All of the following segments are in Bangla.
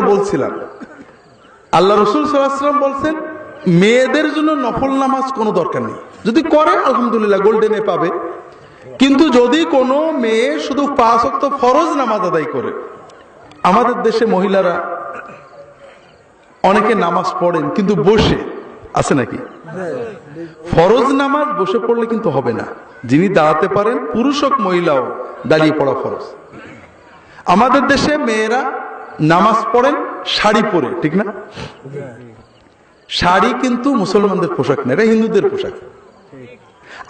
বলছিলাম। আল্লাহ রসুল সাল্লাম বলছেন, মেয়েদের জন্য নফল নামাজ কোনো দরকার নেই। যদি করে, আলহামদুলিল্লাহ, গোল্ডেনে পাবে। কিন্তু যদি কোনো মেয়ে শুধু পাঁচ অক্ত ফরজ নামাজ আদায় করে, আমাদের দেশে মহিলারা অনেকে নামাজ পড়েন, কিন্তু বসে, আছে নাকি? ফরজ নামাজ বসে পড়লে কিন্তু হবে না। যিনি দাঁড়াতে পারেন, পুরুষ হোক মহিলাও দাঁড়িয়ে পড়া ফরজ। আমাদের দেশে মেয়েরা নামাজ পড়েন, শাড়ি পরে, ঠিক না? শাড়ি কিন্তু মুসলমানদের পোশাক না, এটা হিন্দুদের পোশাক।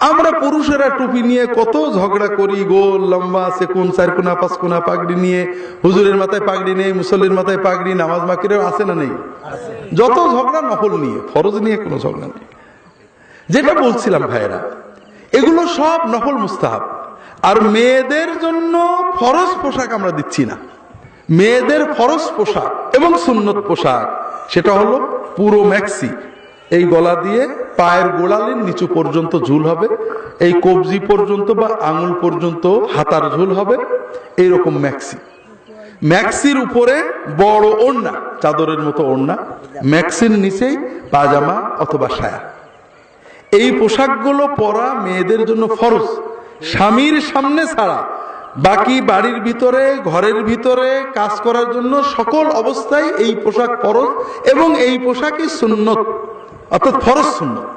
আমরা পুরুষেরা টুপি নিয়ে কত ঝগড়া করি গোল লম্বা আছে কোন চার পাগড়ি নিয়ে। হুজুরের মাথায় পাগড়ি নেই, মুসল্লির মাথায় পাগড়ি, নামাজ মাকিরেও আছে না নেই? যত ঝগড়া নকল নিয়ে, ফরজ নিয়ে কোনো ঝগড়া নেই। যেটা বলছিলাম ভাইয়েরা, এগুলো সব নফল মুস্তাহাব। আর মেয়েদের জন্য ফরজ পোশাক আমরা দিচ্ছি না। মেয়েদের ফরজ পোশাক এবং সুন্নত পোশাক। সেটা হলো পুরো ম্যাক্সি এই গলা দিয়ে পায়ের গোড়ালির নিচু পর্যন্ত ঝুল হবে, এই কবজি পর্যন্ত বা আঙুল পর্যন্ত হাতার ঝুল হবে, এইরকম ম্যাক্সি ম্যাক্সির উপরে বড় ওড়না, চাদরের মতো ওড়না ম্যাক্সির নিচেই পাজামা অথবা সায়া। এই পোশাকগুলো পরা মেয়েদের জন্য ফরজ। স্বামীর সামনে ছাড়া বাকি বাড়ির ভিতরে, ঘরের ভিতরে কাজ করার জন্য সকল অবস্থায় এই পোশাক ফরজ এবং এই পোশাকই সুন্নত, অর্থাৎ ফরজ সুন্নত।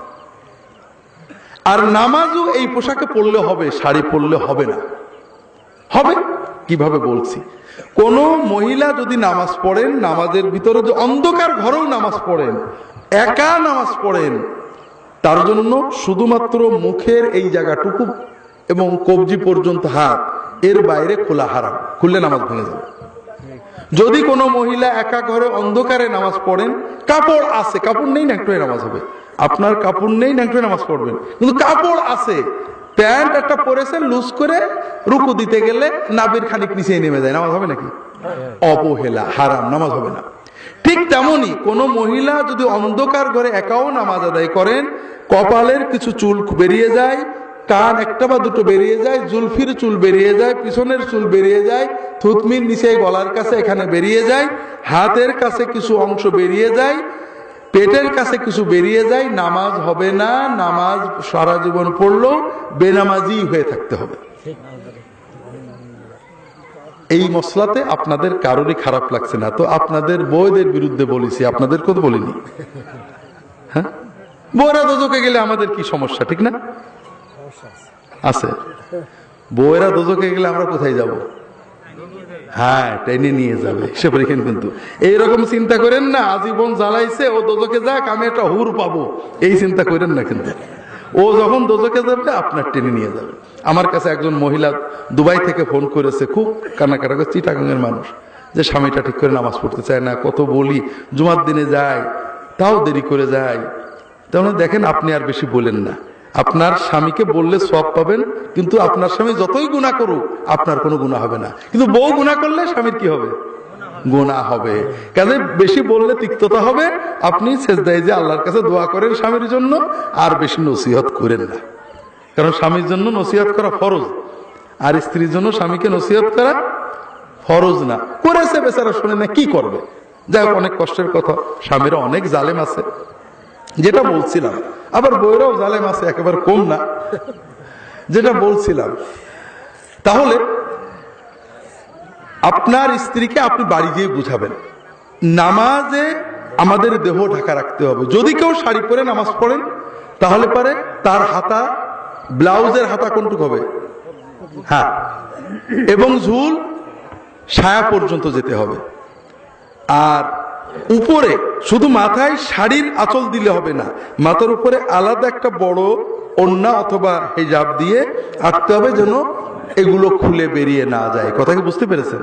আর নামাজও এই পোশাকে পড়লে হবে, শাড়ি পরলে হবে না। হবে? কীভাবে বলছি? কোন মহিলা যদি নামাজ পড়েন, নামাজের ভিতরে যে অন্ধকার ঘরেও নামাজ পড়েন, একা নামাজ পড়েন, তার জন্য শুধুমাত্র মুখের এই জায়গাটুকু এবং কবজি পর্যন্ত হাত এর বাইরে খোলা হারাম। খুললে নামাজ ভেঙে যাবে। যদি কোনো মহিলা একা ঘরে অন্ধকারে নামাজ পড়েন, কাপড় আছে, কাপড় নেই ন্যাংটোয় নামাজ হবে। আপনার কাপড় নেই ন্যাংটোয় নামাজ পড়বেন। কিন্তু কাপড় আছে। প্যান্ট একটা পরেছেন, লুজ করে রুকু দিতে গেলে নাবির খানিক নিচে নেমে যায়। নামাজ হবে নাকি? অবহেলা, হারাম, নামাজ হবে না। ঠিক তেমনই কোন মহিলা যদি অন্ধকার ঘরে একাও নামাজ আদায় করেন, কপালের কিছু চুল বেরিয়ে যায় কান একটা বা দুটো বেরিয়ে যায়, জুলফির চুল বেরিয়ে যায়, পিছনের চুল বেরিয়ে যায় থুতমির নিচে গলার কাছে এখানে বেরিয়ে যায়, হাতের কাছে কিছু অংশ বেরিয়ে যায়, পেটের কাছে কিছু বেরিয়ে যায়, নামাজ হবে না, নামাজ সারা জীবন পড়লেও বেনামাজি হয়ে থাকতে হবে। এই মশলাতে আপনাদের কারোরই খারাপ লাগছে না। তো আপনাদের বউদের বিরুদ্ধে বলেছি আপনাদের কথা বলিনি। হ্যাঁ? বউরা দোজকে গেলে আমাদের কি সমস্যা, ঠিক না? আছে। বউয়েরা দোজকে গেলে আমরা কোথায় যাব? হ্যাঁ টেনে নিয়ে যাবে, সে রেখেন কিন্তু। এইরকম চিন্তা করেন না, আজীবন জ্বালাইছে, ও দোজকে যাক, আমি একটা হুর পাবো। এই চিন্তা করেন না কিন্তু। ও যখন দোজকে যাবে, আপনার টেনে নিয়ে যাবে। আমার কাছে একজন মহিলা দুবাই থেকে ফোন করেছে, খুব কান্নাকাটা করে চিটাগাঙের মানুষ, যে স্বামীটা ঠিক করে নামাজ পড়তে চায় না, কত বলি, জুমার দিনে যায়, তাও দেরি করে যায়। তাহলে দেখেন, আপনি আর বেশি বলেন না। আপনার স্বামীকে বললে সব পাবেন, কিন্তু আপনার স্বামী যতই গুণা করুক, আপনার কোনো গুণা হবে না। কিন্তু বউ গুণা করলে স্বামীর কি হবে? গোনা হবে। কাজে বেশি বললে তিক্ততা হবে, আপনি শেষ দেয় যে আল্লাহর কাছে দোয়া করেন স্বামীর জন্য, আর বেশি নসিহত করেন না। কারণ স্বামীর জন্য নসিহত করা ফরজ, আর স্ত্রীর জন্য স্বামীকে নসিহত করা ফরজ না। করেছে বেচারা, শুনে না কি করবে? যাই অনেক কষ্টের কথা। স্বামীরা অনেক জালেম আছে। যেটা বলছিলাম আবার বইরাও জালেম আছে, একেবারে কম না। যেটা বলছিলাম। তাহলে, আপনার স্ত্রীকে আপনি বাড়ি গিয়ে বুঝাবেন। নামাজে আমাদের দেহ ঢাকা রাখতে হবে। যদি কেউ শাড়ি পরে নামাজ পড়েন, তাহলে পারে তার হাতা, ব্লাউজের হাতা কোনটুক হবে? হ্যাঁ। এবং ঝুল ছায়া পর্যন্ত যেতে হবে। আর উপরে, শুধু মাথায় শাড়ির আঁচল দিলে হবে না, মাথার উপরে আলাদা একটা বড় অন্যা অথবা হেজাব দিয়ে আঁকতে হবে যেন এগুলো খুলে বেরিয়ে না যায়। কথা কি বুঝতে পেরেছেন?